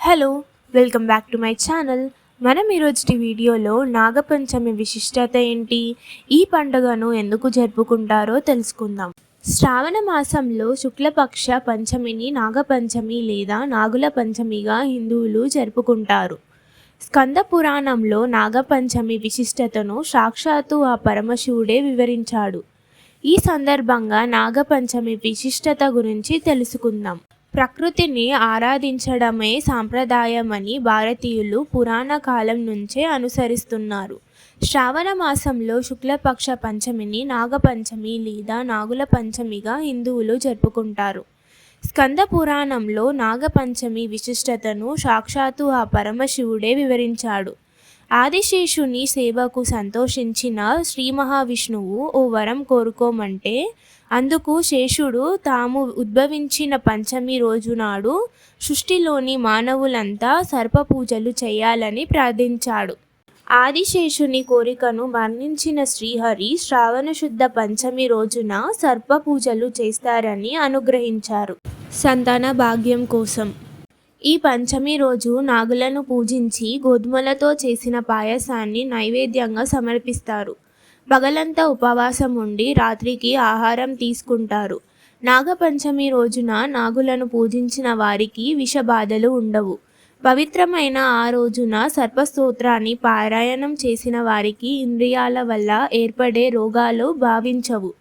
Hello welcome back to my channel. మనం ఈరోజు వీడియోలో నాగపంచమి విశిష్టత ఏంటి? ఈ పండుగను ఎందుకు జరుపుకుంటారో తెలుసుకుందాం. శ్రావణ మాసంలో శుక్లపక్ష పంచమిని నాగపంచమి లేదా నాగుల పంచమిగా హిందువులు జరుపుకుంటారు. స్కంద పురాణంలో నాగపంచమి విశిష్టతను సాక్షాత్తు ఆ పరమశివుడే వివరించాడు. ఈ సందర్భంగా నాగపంచమి విశిష్టత గురించి తెలుసుకుందాం. ప్రకృతిని ఆరాధించడమే సాంప్రదాయమని భారతీయులు పురాణ కాలం నుంచే అనుసరిస్తున్నారు. శ్రావణ మాసంలో శుక్లపక్ష పంచమిని నాగపంచమి లేదా నాగుల పంచమిగా హిందువులు జరుపుకుంటారు. స్కంద పురాణంలో నాగపంచమి విశిష్టతను సాక్షాత్తు ఆ పరమశివుడే వివరించాడు. ఆదిశేషుని సేవకు సంతోషించిన శ్రీ మహావిష్ణువు ఓ వరం కోరుకోమంటే అందుకు శేషుడు తాము ఉద్భవించిన పంచమి రోజు నాడు సృష్టిలోని మానవులంతా సర్ప పూజలు చేయాలని ప్రార్థించాడు. ఆదిశేషుని కోరికను మరణించిన శ్రీహరి శ్రావణ శుద్ధ పంచమి రోజున సర్ప పూజలు చేస్తారని అనుగ్రహించారు. సంతాన భాగ్యం కోసం ఈ పంచమి రోజు నాగులను పూజించి గోధుమలతో చేసిన పాయసాన్ని నైవేద్యంగా సమర్పిస్తారు. పగలంతా ఉపవాసం ఉండి రాత్రికి ఆహారం తీసుకుంటారు. నాగపంచమి రోజున నాగులను పూజించిన వారికి విషబాధలు ఉండవు. పవిత్రమైన ఆ రోజున సర్పస్తోత్రాన్ని పారాయణం చేసిన వారికి ఇంద్రియాల వల్ల ఏర్పడే రోగాలు భావించవు.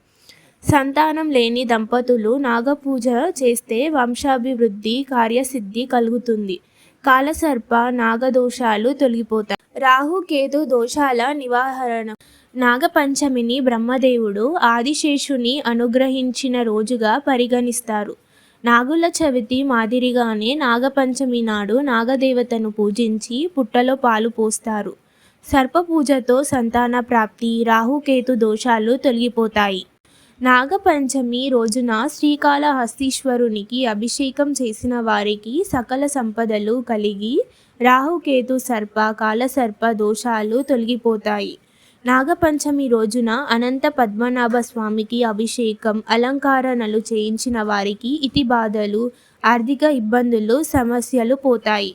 సంతానం లేని దంపతులు నాగపూజ చేస్తే వంశాభివృద్ధి కార్యసిద్ధి కలుగుతుంది. కాలసర్ప నాగదోషాలు తొలగిపోతాయి. రాహుకేతు దోషాల నివారణ. నాగపంచమిని బ్రహ్మదేవుడు ఆదిశేషుని అనుగ్రహించిన రోజుగా పరిగణిస్తారు. నాగుల చవితి మాదిరిగానే నాగపంచమి నాడు నాగదేవతను పూజించి పుట్టలో పాలు పోస్తారు. సర్పపూజతో సంతాన ప్రాప్తి రాహుకేతు దోషాలు తొలగిపోతాయి. నాగపంచమి రోజున శ్రీకాళహస్తీశ్వరునికి అభిషేకం చేసిన వారికి సకల సంపదలు కలిగి రాహుకేతు సర్ప కాలసర్ప దోషాలు తొలగిపోతాయి. నాగపంచమి రోజున అనంత పద్మనాభ స్వామికి అభిషేకం అలంకరణలు చేయించిన వారికి ఇతి బాధలు ఆర్థిక ఇబ్బందులు సమస్యలు పోతాయి.